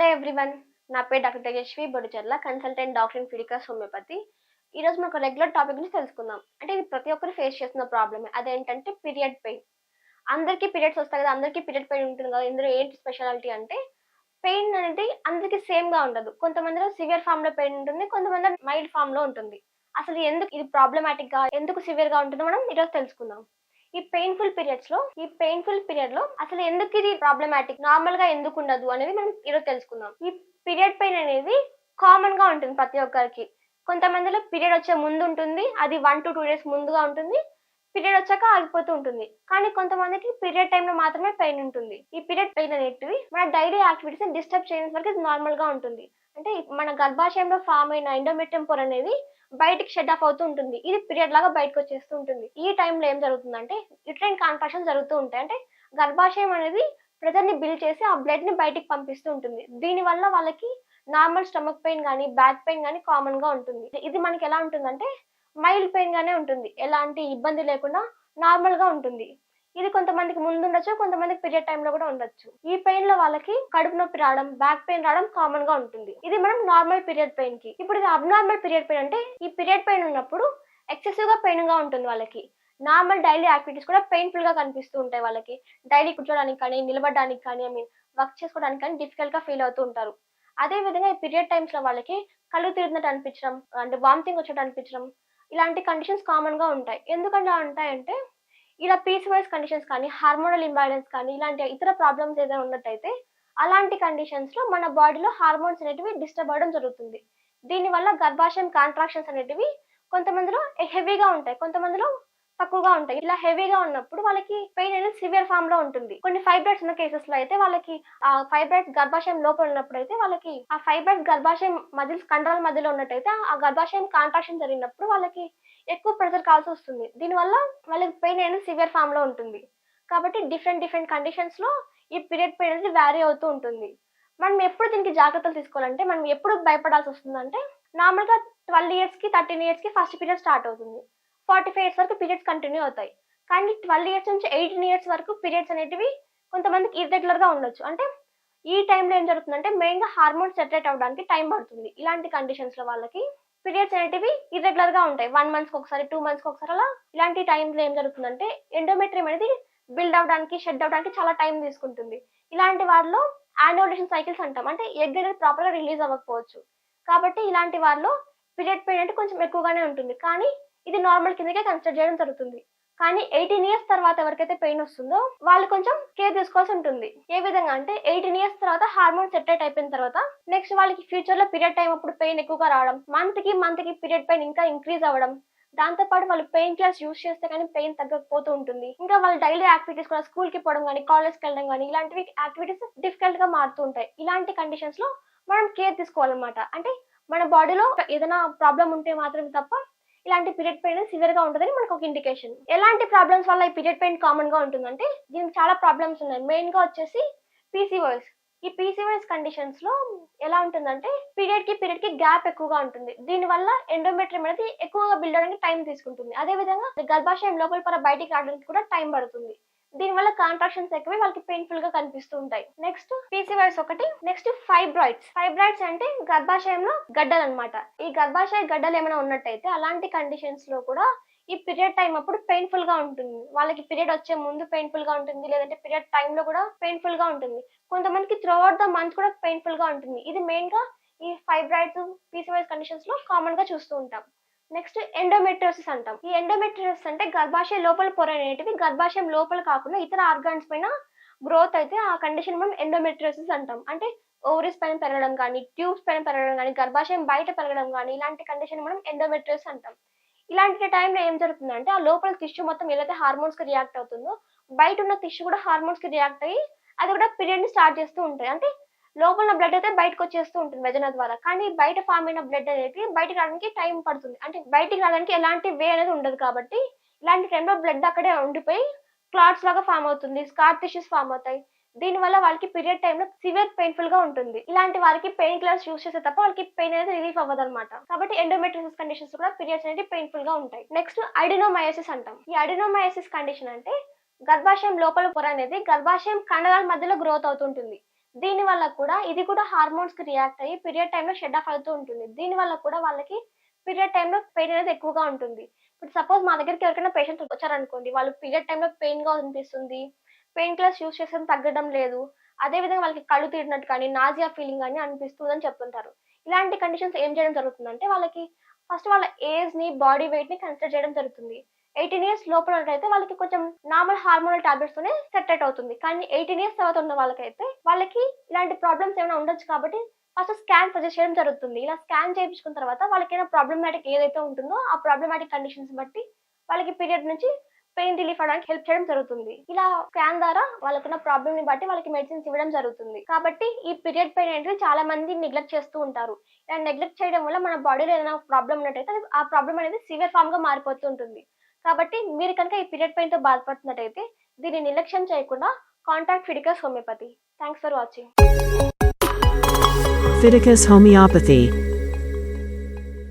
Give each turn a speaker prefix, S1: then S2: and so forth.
S1: Hello everyone నా పేరు doctor Tejaswi Bodicharla consultant doctor in Fiticus homeopathy ఈ రోజు మనకు రెగ్యులర్ టాపిక్ గురించి తెలుసుకుందాం. అంటే ఇది ప్రతి ఒక్కరు ఫేస్ చేస్తున్న ప్రాబ్లమే అదేంటంటే పీరియడ్ పెయిన్ అందరికీ పీరియడ్స్ వస్తాయి కదా అందరికీ పీరియడ్ పెయిన్ ఉంటుంది కదా ఇందులో ఏంటి స్పెషాలిటీ అంటే పెయిన్ అనేది అందరికీ సేమ్గా ఉండదు. కొంతమందిలో సివియర్ ఫామ్లో పెయిన్ ఉంటుంది కొంతమంది మైల్డ్ ఫామ్లో ఉంటుంది. అసలు ఎందుకు ఇది ప్రాబ్లమాటిక్గా ఎందుకు సివియర్గా ఉంటుందో మనం ఈరోజు తెలుసుకుందాం. ఈ పెయిన్ఫుల్ పీరియడ్స్లో ఈ పెయిన్ఫుల్ పీరియడ్లో అసలు ఎందుకు ఇది ప్రాబ్లమాటిక్ నార్మల్గా ఎందుకు ఉండదు అనేది మనం ఈరోజు తెలుసుకుందాం. ఈ పీరియడ్ పెయిన్ అనేది కామన్గా ఉంటుంది ప్రతి ఒక్కరికి. కొంతమందిలో పీరియడ్ వచ్చే ముందు ఉంటుంది అది వన్ టు టూ డేస్ ముందుగా ఉంటుంది. పీరియడ్ వచ్చాక ఆగిపోతూ ఉంటుంది. కానీ కొంతమందికి పీరియడ్ టైంలో మాత్రమే పెయిన్ ఉంటుంది. ఈ పీరియడ్ పెయిన్ అనేటివి మన డైలీ యాక్టివిటీస్ డిస్టర్బ్ చేయడం వరకు ఇది నార్మల్గా ఉంటుంది. అంటే మన గర్భాశయంలో ఫామ్ అయిన ఎండోమెట్రియం పొర అనేది బయటికి షెడ్ ఆఫ్ అవుతూ ఉంటుంది. ఇది పీరియడ్ లాగా బయటకు వచ్చేస్తూ ఉంటుంది. ఈ టైంలో ఏం జరుగుతుందంటే యుట్రైన్ కాన్ట్రాక్షన్ జరుగుతూ ఉంటాయి. అంటే గర్భాశయం అనేది ప్రెజర్ని బిల్డ్ చేసి ఆ బ్లడ్ని బయటికి పంపిస్తూ ఉంటుంది. దీని వల్ల వాళ్ళకి నార్మల్ స్టమక్ పెయిన్ కానీ బ్యాక్ పెయిన్ కానీ కామన్గా ఉంటుంది. ఇది మనకి ఎలా ఉంటుందంటే మైల్డ్ పెయిన్ గానే ఉంటుంది. ఎలాంటి ఇబ్బంది లేకుండా నార్మల్గా ఉంటుంది. ఇది కొంతమందికి ముందు ఉండొచ్చు కొంతమందికి పీరియడ్ టైంలో కూడా ఉండొచ్చు. ఈ పెయిన్లో వాళ్ళకి కడుపు నొప్పి రావడం బ్యాక్ పెయిన్ రావడం కామన్గా ఉంటుంది. ఇది మనం నార్మల్ పీరియడ్ పెయిన్కి. ఇప్పుడు ఇది అబ్నార్మల్ పీరియడ్ పెయిన్ అంటే ఈ పీరియడ్ పెయిన్ ఉన్నప్పుడు ఎక్సెసివ్గా పెయిన్గా ఉంటుంది వాళ్ళకి. నార్మల్ డైలీ యాక్టివిటీస్ కూడా పెయిన్ఫుల్గా కనిపిస్తూ ఉంటాయి వాళ్ళకి. డైలీ కూర్చోడానికి కానీ నిలబడడానికి కానీ ఐ మీన్ వర్క్ చేసుకోవడానికి కానీ డిఫికల్ట్గా ఫీల్ అవుతూ ఉంటారు. అదే విధంగా ఈ పీరియడ్ టైమ్స్లో వాళ్ళకి కళ్ళు తిరిగినట్టు అనిపించడం అంటే వామిటింగ్ వచ్చేటట్టు అనిపించడం ఇలాంటి కండిషన్స్ కామన్గా ఉంటాయి. ఎందుకంటే ఉంటాయంటే ఇలా పీస్ వైజ్ కండిషన్స్ కానీ హార్మోనల్ ఇంబ్యాలెన్స్ కానీ ఇలాంటి ఇతర ప్రాబ్లమ్స్ ఏదైనా ఉన్నట్టయితే అలాంటి కండిషన్స్లో మన బాడీలో హార్మోన్స్ అనేటివి డిస్టర్బ్ అవ్వడం జరుగుతుంది. దీనివల్ల గర్భాశయం కాంట్రాక్షన్స్ అనేటివి కొంతమందిలో హెవీగా ఉంటాయి. కొంతమందిలో తక్కువగా ఉంటాయి. ఇలా హెవీగా ఉన్నప్పుడు వాళ్ళకి పెయిన్ అనేది సివియర్ ఫామ్లో ఉంటుంది. కొన్ని ఫైబ్రాయిడ్స్ ఉన్న కేసెస్లో అయితే వాళ్ళకి ఆ ఫైబ్రాయిడ్స్ గర్భాశయం లోపల ఉన్నప్పుడు అయితే వాళ్ళకి ఆ ఫైబ్రాయిడ్స్ గర్భాశయం మధ్యలో కండరాల మధ్యలో ఉన్నట్టయితే ఆ గర్భాశయం కాంట్రాక్షన్ జరిగినప్పుడు వాళ్ళకి ఎక్కువ ప్రెషర్ కావాల్సి వస్తుంది. దీనివల్ల వాళ్ళకి పెయిన్ అనేది సివియర్ ఫామ్లో ఉంటుంది. కాబట్టి డిఫరెంట్ డిఫరెంట్ కండిషన్స్లో ఈ పీరియడ్ పెయిన్ అనేది వ్యారీ అవుతూ ఉంటుంది. మనం ఎప్పుడు దీనికి జాగ్రత్తలు తీసుకోవాలంటే మనం ఎప్పుడు భయపడాల్సి వస్తుందంటే నార్మల్గా ట్వెల్వ్ ఇయర్స్కి థర్టీన్ ఇయర్స్కి ఫస్ట్ పీరియడ్ స్టార్ట్ అవుతుంది. ఫార్టీ ఫైవ్ ఇయర్స్ వరకు పీరియడ్స్ కంటిన్యూ అవుతాయి. కానీ ట్వెల్వ్ ఇయర్స్ నుంచి ఎయిటీన్ ఇయర్స్ వరకు పీరియడ్స్ అనేటివి కొంతమందికి ఇర్రెగ్యులర్గా ఉండొచ్చు. అంటే ఈ టైంలో ఏం జరుగుతుందంటే మెయిన్గా హార్మోన్స్ సెపరేట్ అవ్వడానికి టైం పడుతుంది. ఇలాంటి కండిషన్స్లో వాళ్ళకి పీరియడ్స్ అనేటివి ఇర్రెగ్యులర్గా ఉంటాయి. వన్ మంత్స్కి ఒకసారి టూ మంత్స్కి ఒకసారి అలా ఇలాంటి టైంలో ఏం జరుగుతుందంటే ఎండోమెట్రియం అనేది బిల్డ్ అవడానికి షెడ్ అవడానికి చాలా టైం తీసుకుంటుంది. ఇలాంటి వారిలో యాన్యులేషన్ సైకిల్స్ అంటాం. అంటే ఎగ్ అనేది ప్రాపర్గా రిలీజ్ అవ్వకపోవచ్చు. కాబట్టి ఇలాంటి వారిలో పీరియడ్ పెయిన్ అంటే కొంచెం ఎక్కువగానే ఉంటుంది. కానీ ఇది నార్మల్ కిందకే కన్సిడర్ చేయడం జరుగుతుంది. కానీ ఎయిటీన్ ఇయర్స్ తర్వాత ఎవరికైతే పెయిన్ వస్తుందో వాళ్ళు కొంచెం కేర్ తీసుకోవాల్సి ఉంటుంది. ఏ విధంగా అంటే ఎయిటీన్ ఇయర్స్ తర్వాత హార్మోన్ సెటరేట్ అయిపోయిన తర్వాత నెక్స్ట్ వాళ్ళకి ఫ్యూచర్లో పీరియడ్ టైం అప్పుడు పెయిన్ ఎక్కువగా రావడం మంత్కి మంత్కి పీరియడ్ పెయిన్ ఇంకా ఇంక్రీజ్ అవ్వడం దాంతో పాటు వాళ్ళు పెయిన్ కిల్లర్స్ యూస్ చేస్తే కానీ పెయిన్ తగ్గకపోతూ ఉంటుంది. ఇంకా వాళ్ళ డైలీ యాక్టివిటీస్ కూడా స్కూల్కి పోవడం కానీ కాలేజ్కి వెళ్ళడం కానీ ఇలాంటివి యాక్టివిటీస్ డిఫికల్ట్గా మారుతూ ఉంటాయి. ఇలాంటి కండిషన్స్లో మనం కేర్ తీసుకోవాలన్నమాట. అంటే మన బాడీలో ఏదైనా ప్రాబ్లం ఉంటే మాత్రమే తప్ప ఇలాంటి పీరియడ్ పెయిన్ సివియర్గా ఉంటుందని మనకు ఒక ఇండికేషన్ ఎలాంటి ప్రాబ్లమ్స్ వల్ల ఈ పీరియడ్ పెయిన్ కామన్గా ఉంటుందంటే దీనికి చాలా ప్రాబ్లమ్స్ ఉన్నాయి. మెయిన్గా వచ్చేసి పీసీఓఎస్ ఈ పీసీఓఎస్ కండిషన్స్లో ఎలా ఉంటుందంటే పీరియడ్కి పీరియడ్కి గ్యాప్ ఎక్కువగా ఉంటుంది. దీని వల్ల ఎండోమెట్రియం అనేది ఎక్కువగా బిల్డ్ అవడానికి టైం తీసుకుంటుంది. అదే విధంగా గర్భాశయం లోపల పొర బయటికి రావడానికి కూడా టైం పడుతుంది. దీని వల్ల కాంట్రాక్షన్స్ ఎక్కువ వాళ్ళకి పెయిన్ఫుల్గా కనిపిస్తూ ఉంటాయి. నెక్స్ట్ పీసీవైస్ ఒకటి. నెక్స్ట్ ఫైబ్రాయిడ్స్ ఫైబ్రాయిడ్స్ అంటే గర్భాశయంలో గడ్డలు అనమాట ఈ గర్భాశయ గడ్డలు ఏమైనా ఉన్నట్టయితే అలాంటి కండిషన్స్లో కూడా ఈ పీరియడ్ టైం అప్పుడు పెయిన్ఫుల్గా ఉంటుంది. వాళ్ళకి పీరియడ్ వచ్చే ముందు పెయిన్ఫుల్గా ఉంటుంది. లేదంటే పీరియడ్ టైంలో కూడా పెయిన్ఫుల్గా ఉంటుంది. కొంతమందికి త్రూ అవుట్ ద మంత్ కూడా పెయిన్ఫుల్గా ఉంటుంది. ఇది మెయిన్గా ఈ ఫైబ్రాయిడ్స్ పీసీవైస్ కండిషన్స్లో కామన్గా చూస్తూ ఉంటాం. నెక్స్ట్ ఎండోమెట్రియోసిస్ అంటాం. ఈ ఎండోమెట్రియోసిస్ అంటే గర్భాశయ లోపల పొర అనేటివి గర్భాశయం లోపల కాకుండా ఇతర ఆర్గాన్స్ పైన గ్రోత్ అయితే ఆ కండిషన్ మనం ఎండోమెట్రియోసిస్ అంటాం. అంటే ఓవరీస్ పైన పెరగడం కానీ ట్యూబ్స్ పైన పెరగడం కానీ గర్భాశయం బయట పెరగడం కానీ ఇలాంటి కండిషన్ మనం ఎండోమెట్రియోసిస్ అంటాం. ఇలాంటి టైంలో ఏం జరుగుతుందంటే ఆ లోపల టిష్యూ మొత్తం ఏదైతే హార్మోన్స్కి రియాక్ట్ అవుతుందో బయట ఉన్న టిష్యూ కూడా హార్మోన్స్కి రియాక్ట్ అయ్యి అది కూడా పీరియడ్ని స్టార్ట్ చేస్తూ ఉంటాయి. అంటే లోపల బ్లడ్ అయితే బయటకు వచ్చేస్తూ ఉంటుంది వెజన ద్వారా. కానీ బయట ఫామ్ అయిన బ్లడ్ అనేది బయటకు రావడానికి టైం పడుతుంది. అంటే బయటికి రావడానికి ఎలాంటి వే అనేది ఉండదు కాబట్టి ఇలాంటి టైంలో బ్లడ్ అక్కడే ఉండిపోయి క్లాట్స్ లాగా ఫామ్ అవుతుంది స్కార్ టిష్యూస్ ఫామ్ అవుతాయి. దీనివల్ల వాళ్ళకి పీరియడ్ టైంలో సివియర్ పెయిన్ఫుల్గా ఉంటుంది. ఇలాంటి వారికి పెయిన్ కిల్లర్స్ యూస్ చేస్తే తప్ప వాళ్ళకి పెయిన్ అనేది రిలీఫ్ అవ్వదు అనమాట కాబట్టి ఎండోమెట్రిసిస్ కండిషన్స్ కూడా పీరియడ్స్ అనేది పెయిన్ఫుల్గా ఉంటాయి. నెక్స్ట్ ఐడినోమయోసిస్ అంటాం. ఈ ఐడినోమయోసిస్ కండిషన్ అంటే గర్భాశయం లోపల పొర అనేది గర్భాశయం కండరాల మధ్యలో గ్రోత్ అవుతుంటుంది. దీని వల్ల కూడా ఇది కూడా హార్మోన్స్కి రియాక్ట్ అయ్యి పీరియడ్ టైంలో షెడ్ ఆఫ్ అవుతూ ఉంటుంది. దీని వల్ల కూడా వాళ్ళకి పీరియడ్ టైంలో పెయిన్ అనేది ఎక్కువగా ఉంటుంది. ఇప్పుడు సపోజ్ మా దగ్గరికి ఎవరికైనా పేషెంట్ వచ్చారనుకోండి వాళ్ళు పీరియడ్ టైంలో పెయిన్గా అనిపిస్తుంది పెయిన్ కిల్లర్స్ యూస్ చేసేది తగ్గడం లేదు అదే విధంగా వాళ్ళకి కళ్ళు తీరినట్టు కానీ నాజియా ఫీలింగ్ కానీ అనిపిస్తుంది అని చెప్తుంటారు. ఇలాంటి కండిషన్స్ ఏం చేయడం జరుగుతుందంటే వాళ్ళకి ఫస్ట్ వాళ్ళ ఏజ్ని బాడీ వెయిట్ని కన్సిడర్ చేయడం జరుగుతుంది. ఎయిటీన్ ఇయర్స్ లోపల అయితే వాళ్ళకి కొంచెం నార్మల్ హార్మోనల్ టాబ్లెట్స్ తోనే సెట్ అవుట్ అవుతుంది. కానీ ఎయిటీన్ ఇయర్స్ తర్వాత ఉన్న వాళ్ళకైతే వాళ్ళకి ఇలాంటి ప్రాబ్లమ్స్ ఏమైనా ఉండొచ్చు కాబట్టి ఫస్ట్ స్కాన్ సజెస్ట్ చేయడం జరుగుతుంది. ఇలా స్కాన్ చేయించుకున్న తర్వాత వాళ్ళకి ఏమైనా ప్రాబ్లమాటిక్ ఏదైతే ఉంటుందో ఆ ప్రాబ్లమాటిక్ కండిషన్స్ బట్టి వాళ్ళకి పీరియడ్ నుంచి పెయిన్ రిలీఫ్ అవడానికి హెల్ప్ చేయడం జరుగుతుంది. ఇలా స్కాన్ ద్వారా వాళ్ళకున్న ప్రాబ్లమ్ని బట్టి వాళ్ళకి మెడిసిన్స్ ఇవ్వడం జరుగుతుంది. కాబట్టి ఈ పీరియడ్ పెయిన్ అనేది చాలా మంది నెగ్లెక్ట్ చేస్తూ ఉంటారు. ఇలా నెగ్లెక్ట్ చేయడం వల్ల మన బాడీలో ఏదైనా ప్రాబ్లం ఉన్నట్టయితే ఆ ప్రాబ్లం అనేది సివియర్ ఫామ్గా మారిపోతూ ఉంటుంది. కాబట్టి మీరు కనుక ఈ పీరియడ్ పెయిన్తో బాధపడుతున్నట్టయితే దీన్ని నిర్లక్ష్యం చేయకుండా contact Fiticus homeopathy thanks for watching
S2: Fiticus Homeopathy.